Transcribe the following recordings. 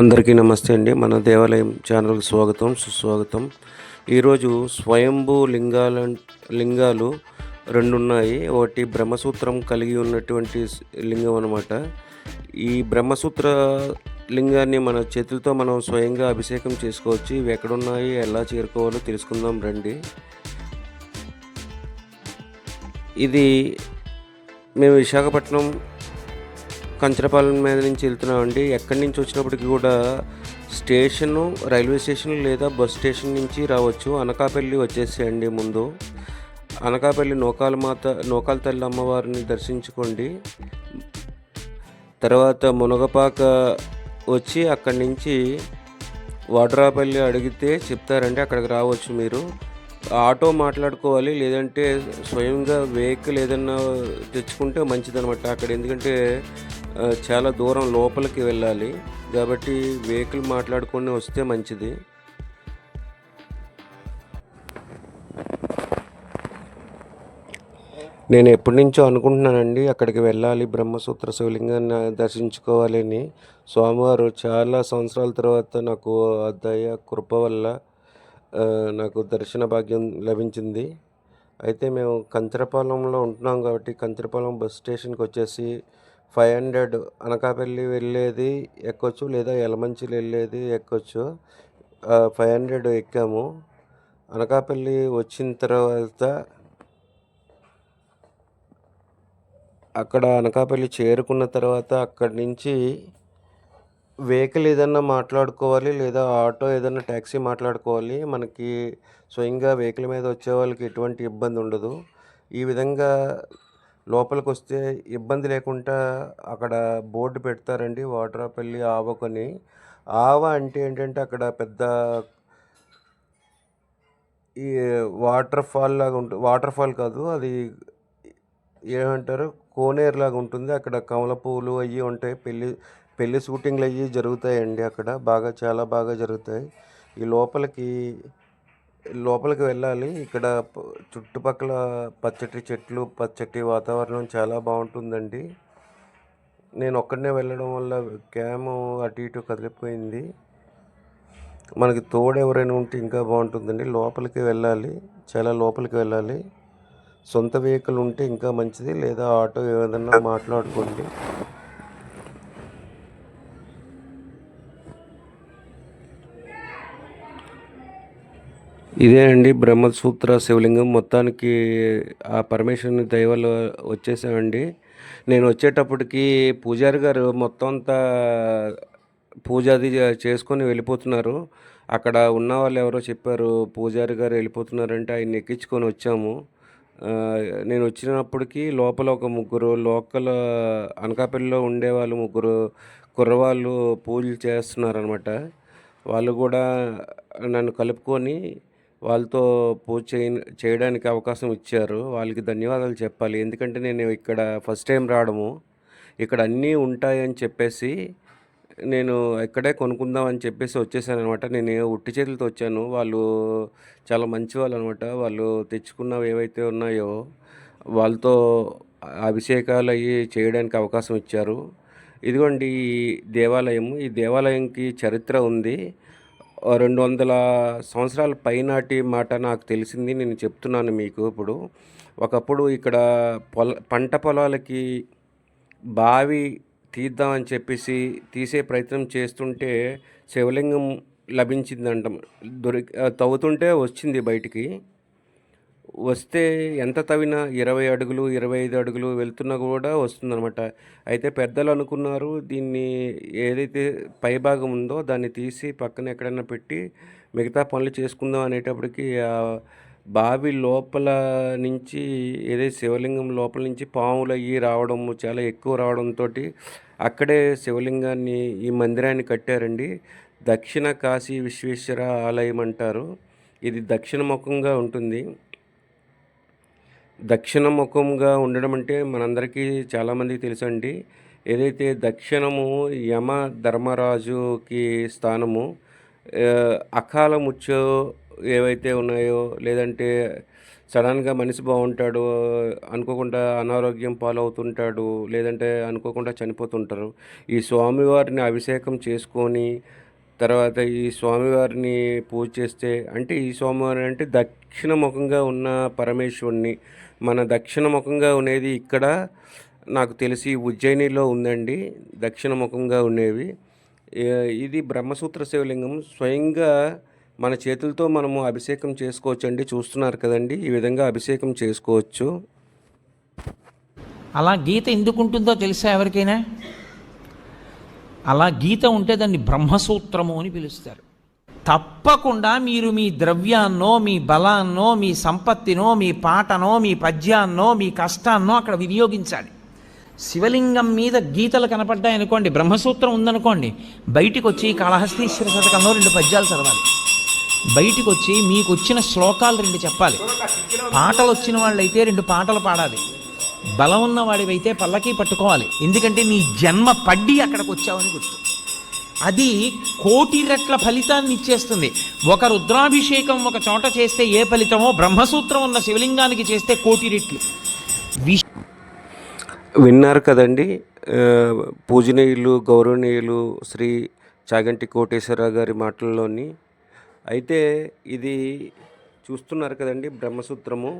అందరికీ నమస్తే అండి. మన దేవాలయం ఛానల్కి స్వాగతం సుస్వాగతం. ఈరోజు స్వయంభూ లింగాల లింగాలు రెండు ఉన్నాయి ఒకటి బ్రహ్మసూత్రం కలిగి ఉన్నటువంటి లింగం అనమాట ఈ బ్రహ్మసూత్ర లింగాన్ని మన చేతులతో మనం స్వయంగా అభిషేకం చేసుకోవచ్చు. ఇవి ఎక్కడున్నాయి ఎలా చేరుకోవాలో తెలుసుకుందాం రండి. ఇది మేము విశాఖపట్నం కంచరపాలెం మీద నుంచి వెళ్తున్నామండి. ఎక్కడి నుంచి వచ్చినప్పటికీ కూడా స్టేషను రైల్వే స్టేషన్ లేదా బస్ స్టేషన్ నుంచి రావచ్చు. అనకాపల్లి వచ్చేసేయండి ముందు. అనకాపల్లి నోకాల మాత నోకాల తల్లి అమ్మవారిని దర్శించుకోండి. తర్వాత మునగపాక వచ్చి అక్కడి నుంచి వాడ్రాపల్లి అడిగితే చెప్తారండి అక్కడికి రావచ్చు మీరు. ఆటో మాట్లాడుకోవాలి లేదంటే స్వయంగా వెహికల్ ఏదన్నా తెచ్చుకుంటే మంచిదనమాట అక్కడ. ఎందుకంటే చాలా దూరం లోపలికి వెళ్ళాలి. కాబట్టి వెహికల్ మాట్లాడుకొని వస్తే మంచిది. నేను ఎప్పటి నుంచో అనుకుంటున్నానండి అక్కడికి వెళ్ళాలి బ్రహ్మసూత్ర శివలింగాన్ని దర్శించుకోవాలని స్వామివారు చాలా సంవత్సరాల తర్వాత నాకు ఆ దయ కృప వల్ల నాకు దర్శన భాగ్యం లభించింది. అయితే మేము కంచరపాలెంలో ఉంటున్నాం కాబట్టి కంచరపాలెం బస్ స్టేషన్కి వచ్చేసి ఫైవ్ హండ్రెడ్ అనకాపల్లి వెళ్ళేది ఎక్కొచ్చు లేదా యలమంచిలి వెళ్ళేది ఎక్కొచ్చు. ఫైవ్ హండ్రెడ్ ఎక్కాము. అనకాపల్లి వచ్చిన తర్వాత అక్కడ అనకాపల్లి చేరుకున్న తర్వాత అక్కడి నుంచి వెహికల్ ఏదన్నా మాట్లాడుకోవాలి లేదా ఆటో ఏదన్నా ట్యాక్సీ మాట్లాడుకోవాలి మనకి స్వయంగా వెహికల్ మీద వచ్చే వాళ్ళకి ఎటువంటి ఇబ్బంది ఉండదు. ఈ విధంగా లోపలికి వస్తే ఇబ్బంది లేకుండా అక్కడ బోర్డు పెడతారండి వాటరాపల్లి ఆవకొని. ఆవ అంటే ఏంటంటే అక్కడ పెద్ద ఈ వాటర్ ఫాల్ లాగా ఉంటుంది వాటర్ ఫాల్ కాదు అది ఏమంటారు? కోనేరు లాగా ఉంటుంది. అక్కడ కమల పువ్వులు అవి ఉంటాయి. పెళ్ళి పెళ్ళి షూటింగ్లు అవి జరుగుతాయండి అక్కడ. బాగా చాలా బాగా జరుగుతాయి. ఈ లోపలికి లోపలికి వెళ్ళాలి. ఇక్కడ చుట్టుపక్కల పచ్చటి చెట్లు పచ్చటి వాతావరణం చాలా బాగుంటుందండి. నేను ఒక్కడనే వెళ్ళడం వల్ల క్యాము అటు ఇటు కదిలిపోయింది. మనకి తోడు ఎవరైనా ఉంటే ఇంకా బాగుంటుందండి. లోపలికి వెళ్ళాలి. చాలా లోపలికి వెళ్ళాలి. సొంత వెహికల్ ఉంటే ఇంకా మంచిది. లేదా ఆటో ఏదైనా మాట్లాడుకోండి. ఇదే అండి బ్రహ్మసూత్ర శివలింగం. మొత్తానికి ఆ పరమేశ్వరుని దయవల్ల వచ్చేసామండి. నేను వచ్చేటప్పటికి పూజారి గారు మొత్తం అంతా పూజ అది చేసుకొని వెళ్ళిపోతున్నారు. అక్కడ ఉన్న వాళ్ళు ఎవరో చెప్పారు పూజారి గారు వెళ్ళిపోతున్నారంటే ఆయన ఎక్కించుకొని వచ్చాము. నేను వచ్చినప్పటికీ లోపల ఒక ముగ్గురు లోకల్ అనకాపల్లిలో ఉండేవాళ్ళు ముగ్గురు కుర్రవాళ్ళు పూజలు చేస్తున్నారనమాట వాళ్ళు కూడా నన్ను కలుపుకొని వాళ్ళతో పూజ చేయ చేయడానికి అవకాశం ఇచ్చారు. వాళ్ళకి ధన్యవాదాలు చెప్పాలి. ఎందుకంటే నేను ఇక్కడ ఫస్ట్ టైం రావడము. ఇక్కడ అన్నీ ఉంటాయని చెప్పేసి నేను ఇక్కడే కొనుక్కుందాం అని చెప్పేసి వచ్చేసాను అనమాట నేను ఉట్టి చేతులతో వచ్చాను. వాళ్ళు చాలా మంచి వాళ్ళు అనమాట వాళ్ళు తెచ్చుకున్నవి ఏవైతే ఉన్నాయో వాళ్ళతో అభిషేకాలు అవి చేయడానికి అవకాశం ఇచ్చారు. ఇదిగోండి ఈ దేవాలయం ఈ దేవాలయంకి చరిత్ర ఉంది. రెండు వందల సంవత్సరాల పైనాటి మాట నాకు తెలిసింది నేను చెప్తున్నాను మీకు ఇప్పుడు. ఒకప్పుడు ఇక్కడ పొల పంట పొలాలకి బావి తీద్దామని చెప్పేసి తీసే ప్రయత్నం చేస్తుంటే శివలింగం లభించిందంట. దొరికి తవ్వుతుంటే వచ్చింది బయటికి. వస్తే ఎంత తవ్వినా ఇరవై అడుగులు ఇరవై ఐదు అడుగులు వెళ్తున్నా కూడా వస్తుందనమాట అయితే పెద్దలు అనుకున్నారు దీన్ని ఏదైతే పైభాగం ఉందో దాన్ని తీసి పక్కన ఎక్కడైనా పెట్టి మిగతా పనులు చేసుకుందాం అనేటప్పటికి ఆ బావి లోపల నుంచి ఏదైతే శివలింగం లోపల నుంచి పాములు అయ్యి రావడం చాలా ఎక్కువ రావడంతో అక్కడే శివలింగాన్ని ఈ మందిరాన్ని కట్టారండి. దక్షిణ కాశీ విశ్వేశ్వర ఆలయం అంటారు. ఇది దక్షిణ ముఖంగా ఉంటుంది. దక్షిణ ముఖంగా ఉండడం అంటే మనందరికీ చాలామందికి తెలుసండి. ఏదైతే దక్షిణము యమ ధర్మరాజుకి స్థానము అకాల ముచ్చు ఏవైతే ఉన్నాయో లేదంటే సడన్గా మనిషి బాగుంటాడు అనుకోకుండా అనారోగ్యం పాలవుతుంటాడు లేదంటే అనుకోకుండా చనిపోతుంటారు ఈ స్వామివారిని అభిషేకం చేసుకొని తర్వాత ఈ స్వామివారిని పూజ చేస్తే అంటే ఈ స్వామివారి అంటే దక్షిణ ముఖంగా ఉన్న పరమేశ్వరుని మన దక్షిణ ముఖంగా ఉండేది ఇక్కడ. నాకు తెలిసి ఉజ్జయినిలో ఉందండి. దక్షిణ ముఖంగా ఉండేవి ఇది బ్రహ్మసూత్ర శివలింగం. స్వయంగా మన చేతులతో మనము అభిషేకం చేసుకోవచ్చు అండి చూస్తున్నారు కదండి. ఈ విధంగా అభిషేకం చేసుకోవచ్చు. అలా గీత ఎందుకు ఉంటుందో తెలుసా ఎవరికైనా? అలా గీత ఉంటే దాన్ని బ్రహ్మసూత్రము అని పిలుస్తారు. తప్పకుండా మీరు మీ ద్రవ్యాన్నో మీ బలాన్నో మీ సంపత్తినో మీ పాటనో మీ పద్యాన్నో మీ కష్టాన్నో అక్కడ వినియోగించాలి. శివలింగం మీద గీతలు కనపడ్డాయనుకోండి బ్రహ్మసూత్రం ఉందనుకోండి బయటికి వచ్చి కాళహస్తీశ్వర శతకంలో రెండు పద్యాలు చదవాలి. బయటికి వచ్చి మీకు వచ్చిన శ్లోకాలు రెండు చెప్పాలి. పాటలు వచ్చిన వాళ్ళైతే రెండు పాటలు పాడాలి. బలం ఉన్నవాడివైతే పల్లకీ పల్లకి పట్టుకోవాలి. ఎందుకంటే నీ జన్మ పడ్డి అక్కడికి వచ్చావని గుర్తు. అది కోటి రెట్ల ఫలితాన్ని ఇచ్చేస్తుంది. ఒక రుద్రాభిషేకం ఒక చోట చేస్తే ఏ ఫలితమో బ్రహ్మసూత్రం ఉన్న శివలింగానికి చేస్తే కోటి రెట్లు. విన్నారు కదండి పూజనీయులు గౌరవనీయులు శ్రీ చాగంటి కోటేశ్వరరావు గారి మాటల్లోని. అయితే ఇది చూస్తున్నారు కదండి బ్రహ్మసూత్రము.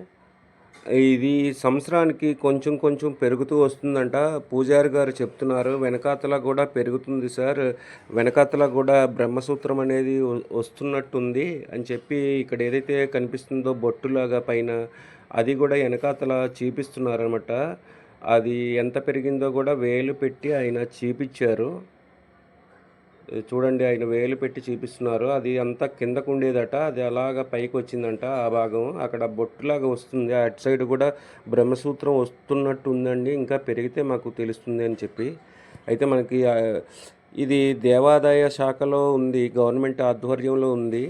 ఇది సంవత్సరానికి కొంచెం కొంచెం పెరుగుతూ వస్తుందంట. పూజారి గారు చెప్తున్నారు వెనకాతల కూడా పెరుగుతుంది సార్. వెనకాతల కూడా బ్రహ్మసూత్రం అనేది వస్తున్నట్టుంది అని చెప్పి ఇక్కడ ఏదైతే కనిపిస్తుందో బొట్టులాగా పైన అది కూడా వెనకాతల చూపిస్తున్నారనమాట అది ఎంత పెరిగిందో కూడా వేలు పెట్టి ఆయన చూపించారు చూడండి ఆయన వేలు పెట్టి చూపిస్తున్నారు. అది అంతా కిందకు ఉండేదట. అది అలాగ పైకి వచ్చిందంట ఆ భాగం. అక్కడ బొట్టులాగా వస్తుంది. అటు సైడ్ కూడా బ్రహ్మసూత్రం వస్తున్నట్టు ఉందండి ఇంకా పెరిగితే మాకు తెలుస్తుంది అని చెప్పి. అయితే మనకి ఇది దేవాదాయ శాఖలో ఉంది గవర్నమెంట్ ఆధ్వర్యంలో ఉంది.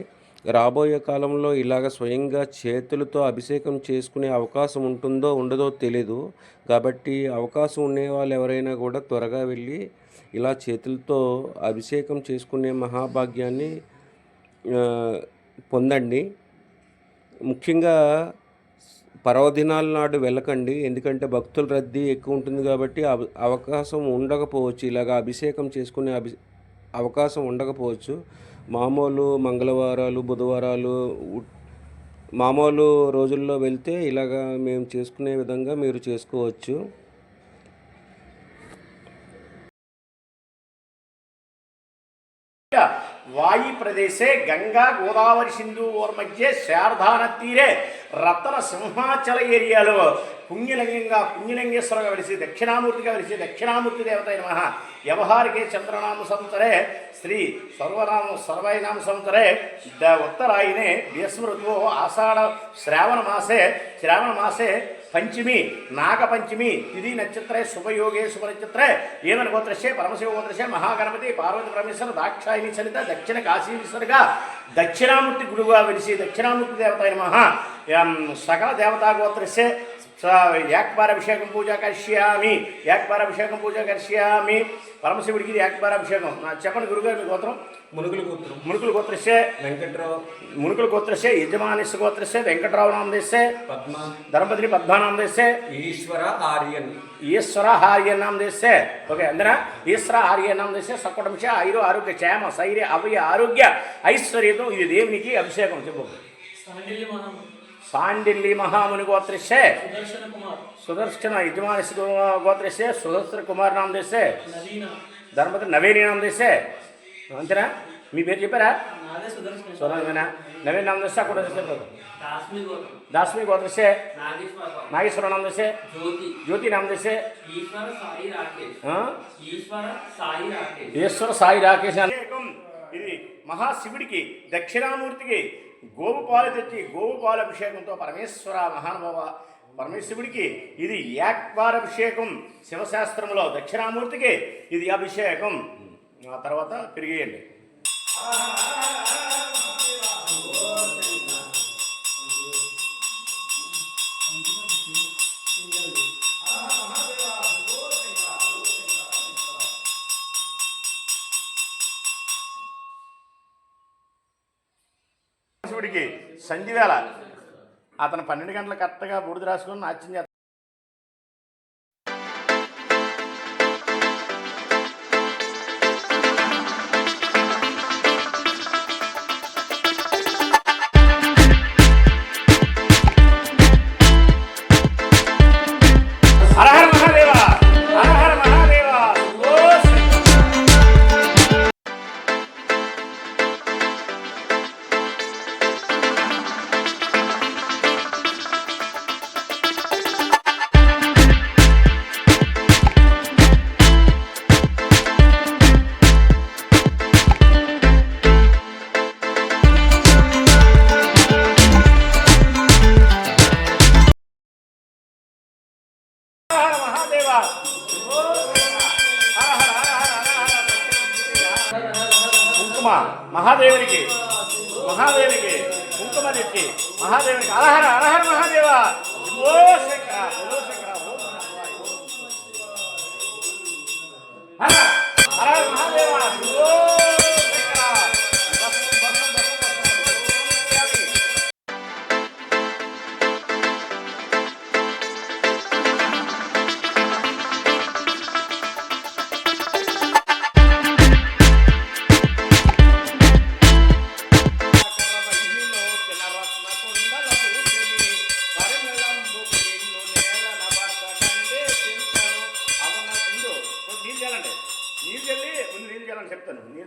రాబోయే కాలంలో ఇలాగ స్వయంగా చేతులతో అభిషేకం చేసుకునే అవకాశం ఉంటుందో ఉండదో తెలీదు. కాబట్టి అవకాశం ఉండే వాళ్ళు ఎవరైనా కూడా త్వరగా వెళ్ళి ఇలా చేతులతో అభిషేకం చేసుకునే మహాభాగ్యాన్ని పొందండి. ముఖ్యంగా పర్వదినాల నాడు వెళ్ళకండి. ఎందుకంటే భక్తుల రద్దీ ఎక్కువ ఉంటుంది కాబట్టి అవ- అవకాశం ఉండకపోవచ్చు. ఇలాగ అభిషేకం చేసుకునే అభి అవకాశం ఉండకపోవచ్చు. మామూలు మంగళవారాలు బుధవారాలు మామూలు రోజుల్లో వెళ్తే ఇలాగా మేము చేసుకునే విధంగా మీరు చేసుకోవచ్చు. ప్రదేశే గంగా గోదావరి సింధూర్మధ్యే శారదా నదీరే రత్న సింహాచల ఏరియాలో పుణ్యలింగంగా పుణ్యలింగేశ్వరంగా వెలిసి దక్షిణామూర్తిగా వెలిసి దక్షిణామూర్తి దేవత నమ. వ్యవహారికే చంద్రనామ సంవత్సరే శ్రీ సర్వనామ సర్వైనామ సంవత్సరే ద ఉత్తరాయణే భీష్మృతువు ఆషాఢ శ్రావణ మాసే శ్రావణ మాసే పంచమి నాగపంచమి తిథి నక్షత్రే శుభయోగే శుభ నక్షత్రే ఏమని గోత్రశే పరమశివ గోత్రశే మహాగణపతి పార్వతి పరమేశ్వర దాక్షాయిని చలిత దక్షిణ కాశీశ్వరుగా దక్షిణామూర్తి గురువుగా వెలిసి దక్షిణామూర్తి దేవత మహా సకల దేవతా గోత్రశే ఏకబార అభిషేకం పూజ కరిష్యామి ఏకబార అభిషేకం పూజ కరిష్యామి పరమశివుడికి ఇది ఏకబార అభిషేకం నా చెప్పండి గురుగారు మీ గోత్రం? మునుగులు గోత్రం. మునుకులు గోత్రశే వెంకట్రావు. మునుకులు గోత్రశే యజమానిస్ గోత్రశే వెంకటరావు నామ దేశే పద్మ. ధర్మపతిని పద్మానామ దేశే ఈశ్వర ఆర్యన్ ఈశ్వర ఆర్య నామ దేశే ఓకే అందరా? ఈశ్వర ఆర్య నామ దేశే సకుటుంబ ఐరు ఆరోగ్య క్షేమ శైర్య అవయ ఆరోగ్య ఐశ్వర్యతో ఇది దేవునికి అభిషేకం చెప్పు. సాండిల్లి మహాముని గోత్రశే సుదర్శన యజమాని గోత్రశే సుదర్శన కుమార్ నామ దేశే ధర్మపతి నవేని నామ దేశే అంతేనా? మీ పేరు చెప్పారా? సుదర్శన. నవీన్ నామ దేశే అక్కడ దాస్మి గోత్రశే నాగేశ్వర. నామ దేశే జ్యోతి. నామ దేశే ఈశ్వర సాయి రాకేష్. ఇది మహాశివుడికి దక్షిణామూర్తికి గోవు పాలు తెచ్చి గోవు పాలు అభిషేకంతో పరమేశ్వర మహానుభావ పరమేశ్వరుడికి ఇది యాక్బార్ అభిషేకం శివశాస్త్రంలో దక్షిణామూర్తికి ఇది అభిషేకం. ఆ తర్వాత పెరిగేయండి శివుడికి సంధివేళ. అతను పన్నెండు గంటల కరెక్ట్గా బూడిద రాసుకొని నాట్యం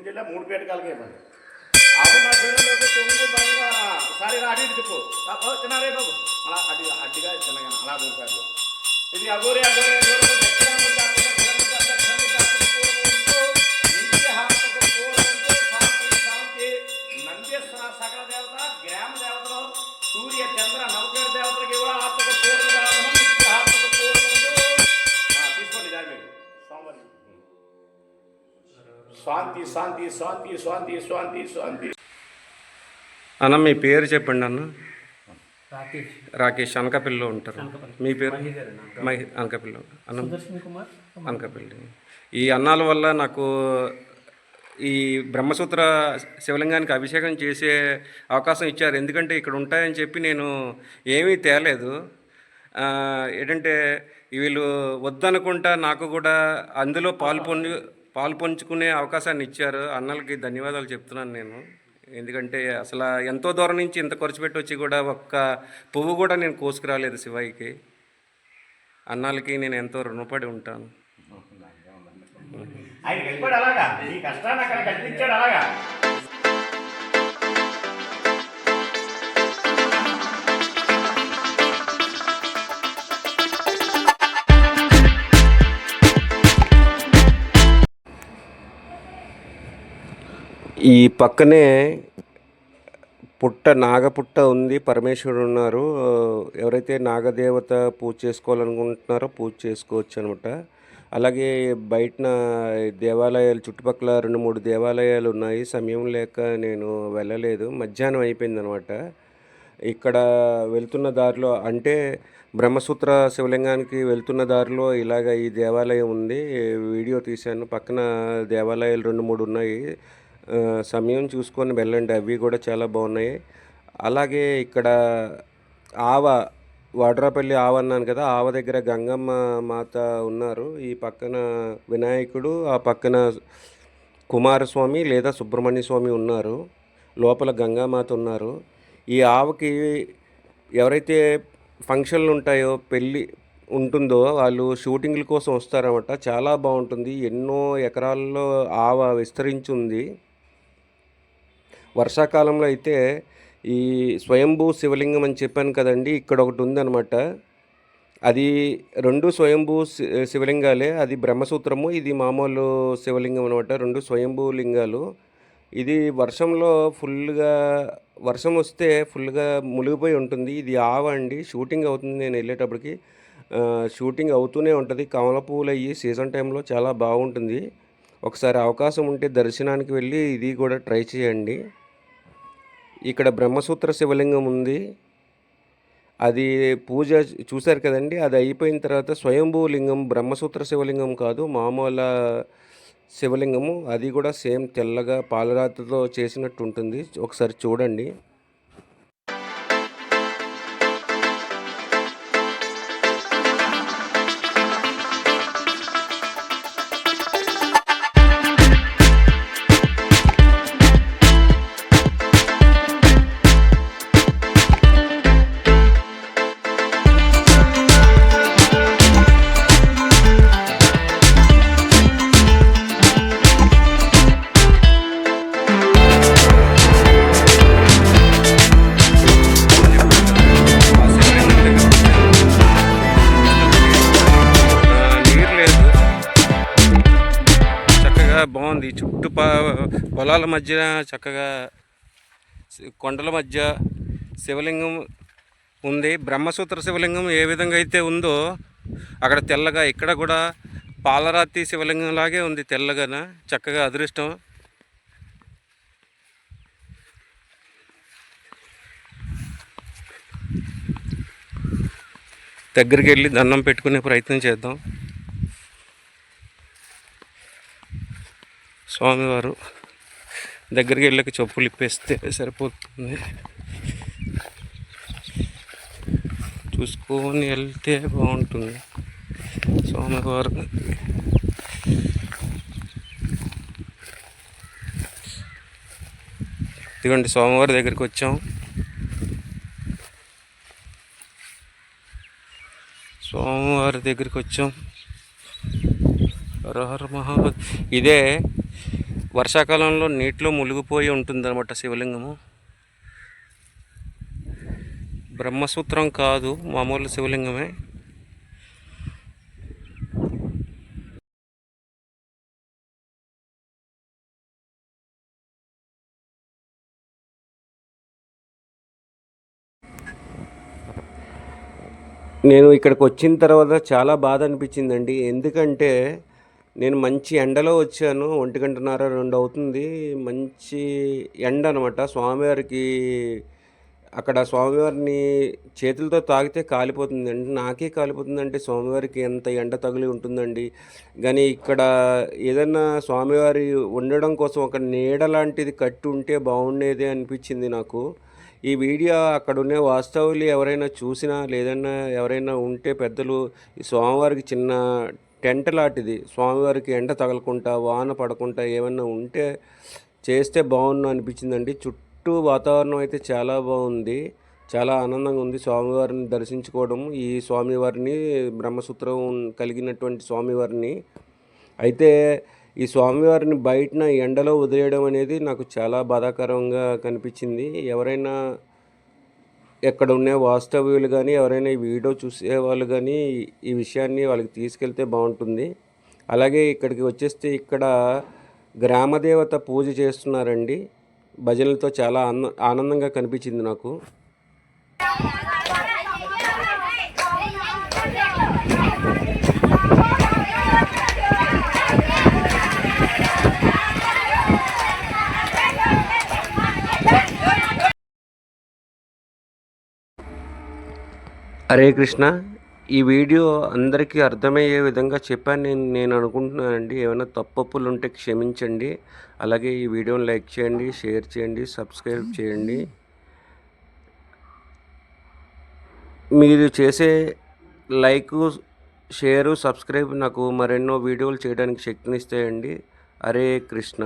జిల్లా మూడు పేటకాలకి ఇవ్వండి. అవు నా పిల్లలకు తొంగు బంగా సారి అటు చెప్పు. తిన్నారే బాబు. అలా అటు అడ్డుగా తినగా అలా మూడు ఇది అగోరే అగోరే అగోరే సకల దేవత గ్రామ దేవతలు సూర్య చంద్ర నవగ్రహ దేవతలకి శాంతి శాంతి శాంతి శాంతి శాంతి శాంతి అన్న మీ పేరు చెప్పండి అన్న. రాకేష్. రాకేష్ అనకాపల్లిలో ఉంటారు. మీ పేరు. మహి అనకాపల్లిలో. అన్న సుదర్శన్ కుమార్. అనకాపల్లి. ఈ అన్నాల వల్ల నాకు ఈ బ్రహ్మసూత్ర శివలింగానికి అభిషేకం చేసే అవకాశం ఇచ్చారు. ఎందుకంటే ఇక్కడ ఉంటాయని చెప్పి నేను ఏమీ తేలేదు. ఏంటంటే వీళ్ళు వద్దనుకుంటా నాకు కూడా అందులో పాల్పొంది పాలు పంచుకునే అవకాశాన్ని ఇచ్చారు. అన్నలకి ధన్యవాదాలు చెప్తున్నాను నేను. ఎందుకంటే అసలు ఎంతో దూరం నుంచి ఇంత ఖర్చు పెట్టి వచ్చి కూడా ఒక్క పువ్వు కూడా నేను కోసుకురాలేదు శివాయికి. అన్నాలకి నేను ఎంతో రుణపడి ఉంటాను. ఆయన వెళ్ళిపోయాడు అలాగా? కష్టాన్ని అక్కడ కల్పించాడు అలాగా? ఈ పక్కనే పుట్ట నాగపుట్ట ఉంది. పరమేశ్వరుడు ఉన్నారు. ఎవరైతే నాగదేవత పూజ చేసుకోవాలనుకుంటున్నారో పూజ చేసుకోవచ్చు అనమాట అలాగే బయటన దేవాలయాలు చుట్టుపక్కల రెండు మూడు దేవాలయాలు ఉన్నాయి. సమయం లేక నేను వెళ్ళలేదు. మధ్యాహ్నం అయిపోయింది అనమాట ఇక్కడ వెళ్తున్న దారిలో అంటే బ్రహ్మసూత్ర శివలింగానికి వెళ్తున్న దారిలో ఇలాగ ఈ దేవాలయం ఉంది. వీడియో తీశాను. పక్కన దేవాలయాలు రెండు మూడు ఉన్నాయి. సమయం చూసుకొని వెళ్ళండి. అవి కూడా చాలా బాగున్నాయి. అలాగే ఇక్కడ ఆవ వాడ్రాపల్లి ఆవ అన్నాను కదా ఆవ దగ్గర గంగమ్మ మాత ఉన్నారు. ఈ పక్కన వినాయకుడు ఆ పక్కన కుమారస్వామి లేదా సుబ్రహ్మణ్య స్వామి ఉన్నారు. లోపల గంగామాత ఉన్నారు. ఈ ఆవకి ఎవరైతే ఫంక్షన్లు ఉంటాయో పెళ్ళి ఉంటుందో వాళ్ళు షూటింగ్ల కోసం వస్తారన్నమాట. చాలా బాగుంటుంది. ఎన్నో ఎకరాల్లో ఆవ విస్తరించి ఉంది. వర్షాకాలంలో అయితే ఈ స్వయంభూ శివలింగం అని చెప్పాను కదండి ఇక్కడ ఒకటి ఉందన్నమాట. అది రెండు స్వయంభూ శివలింగాలే అది బ్రహ్మసూత్రము ఇది మామూలు శివలింగం అనమాట రెండు స్వయంభూ లింగాలు. ఇది వర్షంలో ఫుల్గా వర్షం వస్తే ఫుల్గా మునిగిపోయి ఉంటుంది. ఇది ఆవ అండి షూటింగ్ అవుతుంది నేను వెళ్ళేటప్పటికి. షూటింగ్ అవుతూనే ఉంటుంది. కమల పువ్వులు అయ్యి సీజన్ టైంలో చాలా బాగుంటుంది. ఒకసారి అవకాశం ఉంటే దర్శనానికి వెళ్ళి ఇది కూడా ట్రై చేయండి. ఇక్కడ బ్రహ్మసూత్ర శివలింగం ఉంది. అది పూజ చూశారు కదండి. అది అయిపోయిన తర్వాత స్వయంభూ లింగం బ్రహ్మసూత్ర శివలింగం కాదు మామూలు శివలింగము. అది కూడా సేమ్ తెల్లగా పాలరాతితో చేసినట్టు ఉంటుంది ఒకసారి చూడండి. పొలాల మధ్య చక్కగా కొండల మధ్య శివలింగం ఉంది. బ్రహ్మసూత్ర శివలింగం ఏ విధంగా అయితే ఉందో అక్కడ తెల్లగా ఇక్కడ కూడా పాలరాతి శివలింగం లాగే ఉంది తెల్లగాన చక్కగా అదృష్టం. దగ్గరికి వెళ్ళి దండం పెట్టుకునే ప్రయత్నం చేద్దాం. స్వామివారు దగ్గరికి వెళ్ళక చెప్పులు ఇప్పేస్తే సరిపోతుంది. చూసుకొని వెళ్తే బాగుంటుంది. స్వామివారు. ఇదిగోండి స్వామివారి దగ్గరికి వచ్చాం. స్వామివారి దగ్గరికి వచ్చాం. రహర్ మహా ఇదే వర్షాకాలంలో నీటిలో మునిగిపోయి ఉంటుందన్నమాట శివలింగము. బ్రహ్మసూత్రం కాదు మామూలు శివలింగమే. నేను ఇక్కడికి వచ్చిన తర్వాత చాలా బాధ అనిపించిందండి. ఎందుకంటే నేను మంచి ఎండలో వచ్చాను ఒంటి గంటన్నర రెండు అవుతుంది. మంచి ఎండ అనమాట స్వామివారికి అక్కడ స్వామివారిని చేతులతో తాకితే కాలిపోతుందండి నాకే కాలిపోతుందంటే స్వామివారికి ఎంత ఎండ తగిలి ఉంటుందండి. కానీ ఇక్కడ ఏదైనా స్వామివారి ఉండడం కోసం ఒక నీడ లాంటిది కట్టి ఉంటే బాగుండేది అనిపించింది నాకు. ఈ వీడియో అక్కడ ఉండే వాస్తవులు ఎవరైనా చూసినా లేదన్నా ఎవరైనా ఉంటే పెద్దలు ఈ స్వామివారికి చిన్న టెంట్ లాంటిది. స్వామివారికి ఎండ తగలకుండా వాన పడకుండా ఏమన్నా ఉంటే చేస్తే బాగున్నా అనిపించిందండి. చుట్టూ వాతావరణం అయితే చాలా బాగుంది. చాలా ఆనందంగా ఉంది స్వామివారిని దర్శించుకోవడం. ఈ స్వామివారిని బ్రహ్మసూత్రం కలిగినటువంటి స్వామివారిని. అయితే ఈ స్వామివారిని బయటన ఎండలో వదిలేయడం అనేది నాకు చాలా బాధాకరంగా కనిపించింది. ఎవరైనా ఎక్కడ ఉండే వాస్తవ్యులు కానీ ఎవరైనా ఈ వీడియో చూసే వాళ్ళు కానీ ఈ విషయాన్ని వాళ్ళకి తీసుకెళ్తే బాగుంటుంది. అలాగే ఇక్కడికి వచ్చేస్తే ఇక్కడ గ్రామదేవత పూజ చేస్తున్నారండి. భజనలతో చాలా ఆనందంగా కనిపించింది నాకు. హరే కృష్ణ. ఈ వీడియో అందరికీ అర్థమయ్యే విధంగా చెప్పాను. నేను నేను అనుకుంటున్నానండి ఏమైనా తప్పప్పులు ఉంటే క్షమించండి. అలాగే ఈ వీడియోని లైక్ చేయండి షేర్ చేయండి సబ్స్క్రైబ్ చేయండి. మీరు చేసే లైకు షేరు సబ్స్క్రైబ్ నాకు మరెన్నో వీడియోలు చేయడానికి శక్తినిస్తాయండి. హరే కృష్ణ.